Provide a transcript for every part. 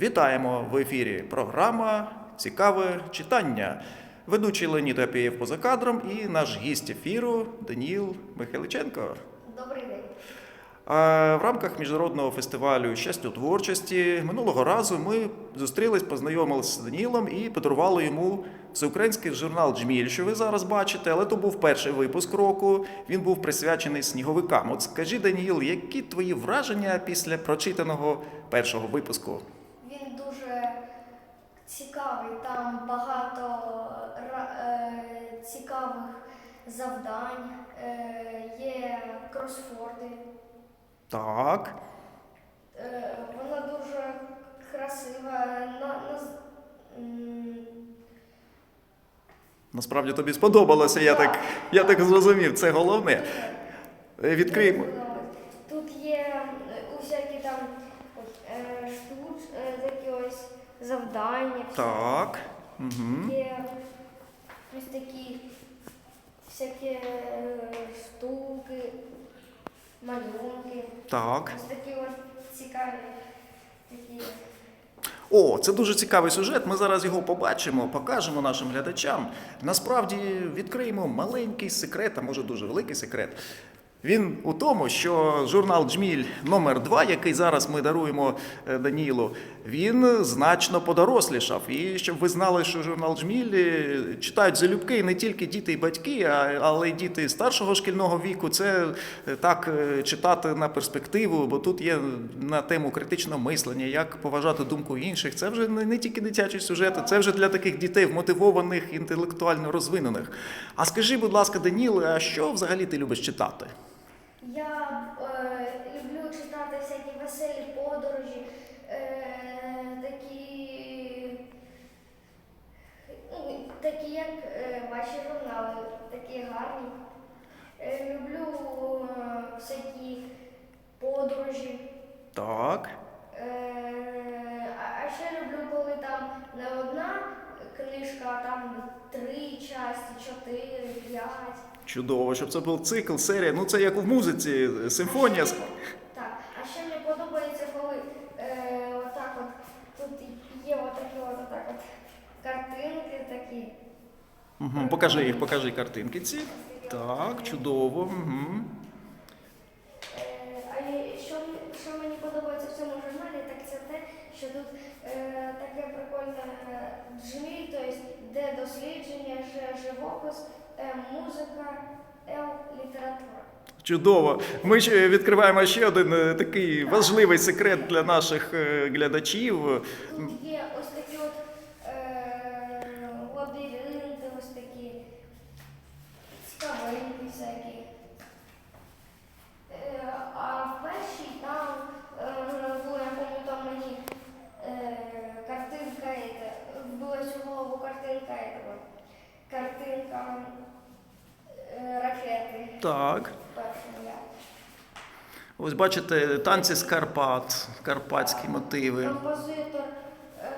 Вітаємо в ефірі. Програма Цікаве читання. Ведучий Леонід Апієв поза кадром і наш гість ефіру Даніл Михайличенко. Добрий день. В рамках міжнародного фестивалю щастя творчості минулого разу ми зустрілись, познайомилися з Данілом і подарували йому всеукраїнський журнал Джміль, що ви зараз бачите, але то був перший випуск року. Він був присвячений сніговикам. От скажи, Даніл, які твої враження після прочитаного першого випуску? Цікавий. Там багато е, цікавих завдань, е, є кросфорди. Так, Е, вона дуже красива. Насправді тобі сподобалося. Я так, я так зрозумів. Це головне. Відкриємо. Тут є е, усякі там е, штуч, е, такі завдання. Так. Угу. Є ось такі всякі е, штуки, малюнки. Так. Ось такі от цікаві такі. О, це дуже цікавий сюжет. Ми зараз його побачимо, покажемо нашим глядачам. Насправді відкриємо маленький секрет, а може дуже великий секрет. Він у тому, що журнал Джміль номер 2 який зараз ми даруємо е, Данілу, він значно подорослішав. І щоб ви знали, що журнал Джміль е, читають залюбки не тільки діти і батьки, але й діти старшого шкільного віку. Це е, так читати на перспективу, бо тут є на тему критичного мислення, як поважати думку інших. Це вже не тільки дитячі сюжети, це вже для таких дітей вмотивованих, інтелектуально розвинених. А скажи, будь ласка, Даніл, а що взагалі ти любиш читати? Я е, люблю читати всякі веселі подорожі, е, такі, ну, такі як е, ваші журнали, такі гарні. Е, люблю е, всякі подорожі. Так. Е, а, ще люблю, коли там не одна книжка, а там три часті, чотири, п'ять. Чудово, щоб це був цикл, серія. Ну це як в музиці, симфонія. Так, а ще мені подобається, коли е, отак от тут є отакі от, отак от картинки такі. Угу. Покажи їх, покажи картинки ці. Так, чудово. Угу. Е, а є- що, м- що мені подобається в цьому журналі, так це те, що тут е, таке прикольне е, джміль, тобто де дослідження, живопис, М музика, Л література. Чудово. Ми ще відкриваємо ще один е, такий важливий секрет для наших е, глядачів. Тут є ось такі от е, лабіринти, ось такі цікавинки всякі. Е, а в першій там е, була, я пам'ятаю, там мені е, картинка, е, вбилась у голову картинка, е, картинка е, ракети. Так. Першого я. Ось бачите, танці з Карпат, карпатські мотиви. Композитор е,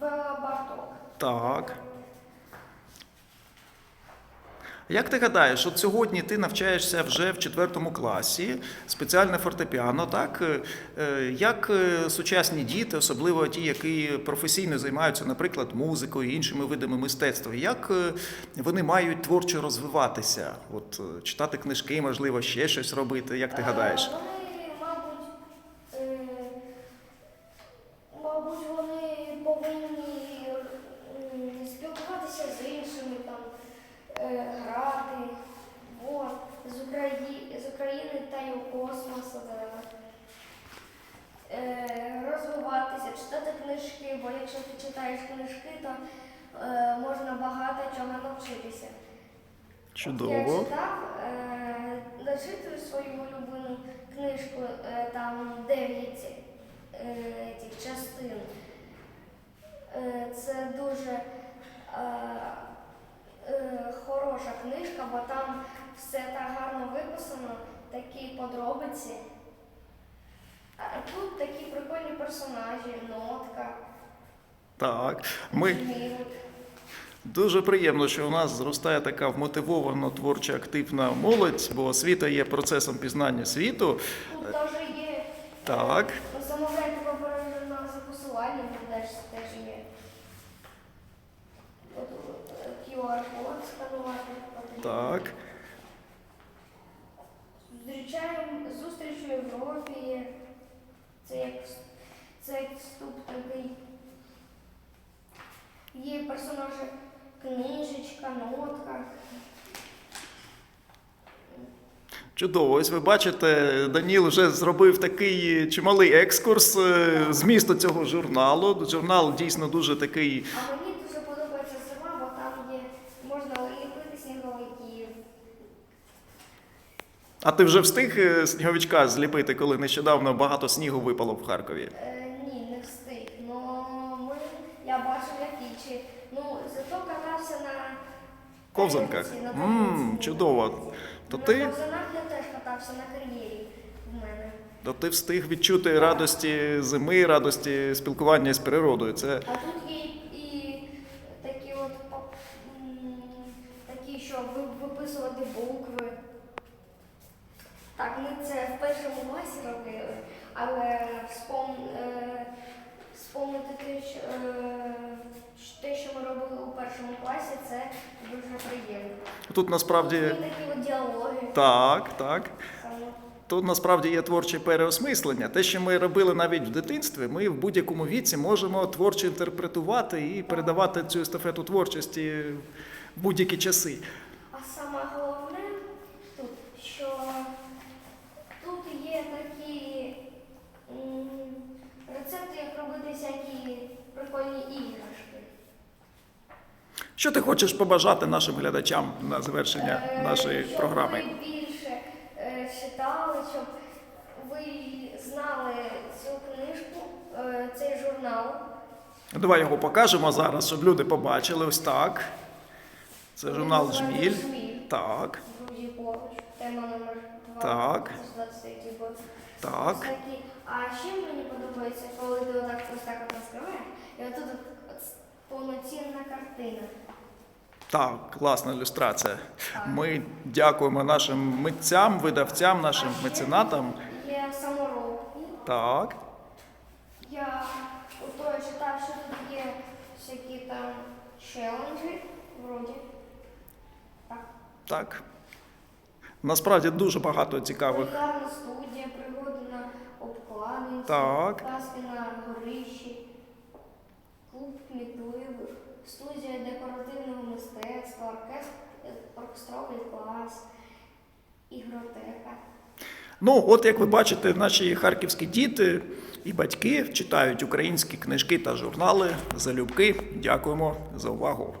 Бела Барток. Так. Як ти гадаєш, от сьогодні ти навчаєшся вже в четвертому класі, спеціальне фортепіано, так? Е, е, Як е, сучасні діти, особливо ті, які професійно займаються, наприклад, музикою і іншими видами мистецтва, як вони мають творчо розвиватися? От читати книжки, можливо, ще щось робити, як ти гадаєш? Е, Вони, мабуть, е, мабуть, вони повинні м, спілкуватися з іншими, там, е, грати от, з, Украї... з України та й у космос. Е, розвиватися, читати книжки, бо якщо ти читаєш книжки, то е, можна багато чого навчитися. Я Чудово. читав, е, дочитую свою улюблену книжку, е, там 9 е, тих частин. Е, це дуже е, е, хороша книжка, бо там все так гарно виписано, такі подробиці. А тут такі прикольні персонажі, нотка, Так. Ми, Дуже приємно, що у нас зростає така вмотивована творча активна молодь, бо освіта є процесом пізнання світу. Тут теж є Так. паперові журнал запускати. теж, теж є. QR-код сканувати. Так. Зустрічаємо зустріч у Європі. Це як вс- це як вступ такий. Є книжечка, нотка. Чудово, ось ви бачите, Даніл вже зробив такий чималий екскурс е, змісту цього журналу. Журнал дійсно дуже такий. А мені дуже подобається зима, бо там є можна ліпити сніговиків. А ти вже встиг е, сніговичка зліпити, коли нещодавно багато снігу випало в Харкові? Е, ні, не встиг. Ну ми я бачив як інші. Ну зато катався на Ковзанках? тарілці, Мм, чудово. То на ти, ковзанах я теж катався на кар'єрі в мене. то ти встиг відчути радості зими, радості спілкування з природою. Це А тут є і такі от такі, що виписувати букви. Так, ми це в першому класі робили, але вспом, е, вспомнити те, що, е, те, що ми робили у першому класі, це дуже приємно. тут насправді Є такі от діалоги. так, так. Саме. Тут насправді є творче переосмислення. Те, що ми робили навіть в дитинстві, ми в будь-якому віці можемо творчо інтерпретувати і передавати цю естафету творчості в будь-які часи. А саме головне тут, що тут є такі м, рецепти, як робити всякі прикольні іграшки. Що ти хочеш побажати нашим глядачам на завершення Е, нашої щоб програми? ви більше е, читали, щоб ви знали цю книжку, е, цей журнал. Давай його покажемо зараз, щоб люди побачили. Ось так. Це журнал Жміль. Так, тема номер 2. Так. 23 так. А ще мені подобається, коли ти отак ось так розкриваєш, і отут от, от повноцінна картина. Так, класна ілюстрація. Ми дякуємо нашим митцям, видавцям, нашим меценатам. Є саморобки. Так. Я ото читав, що тут є всякі там челенджі, вроді. Так. Так. Насправді дуже багато цікавих. Кулінарна студія, пригоди на обкладинці, Так. казки на горищі, клуб кмітливих, студія декоративного мистецтва, оркестр, оркестровий клас, ігротека. Ну, от як ви бачите, наші харківські діти і батьки читають українські книжки та журнали. Залюбки. Дякуємо за увагу.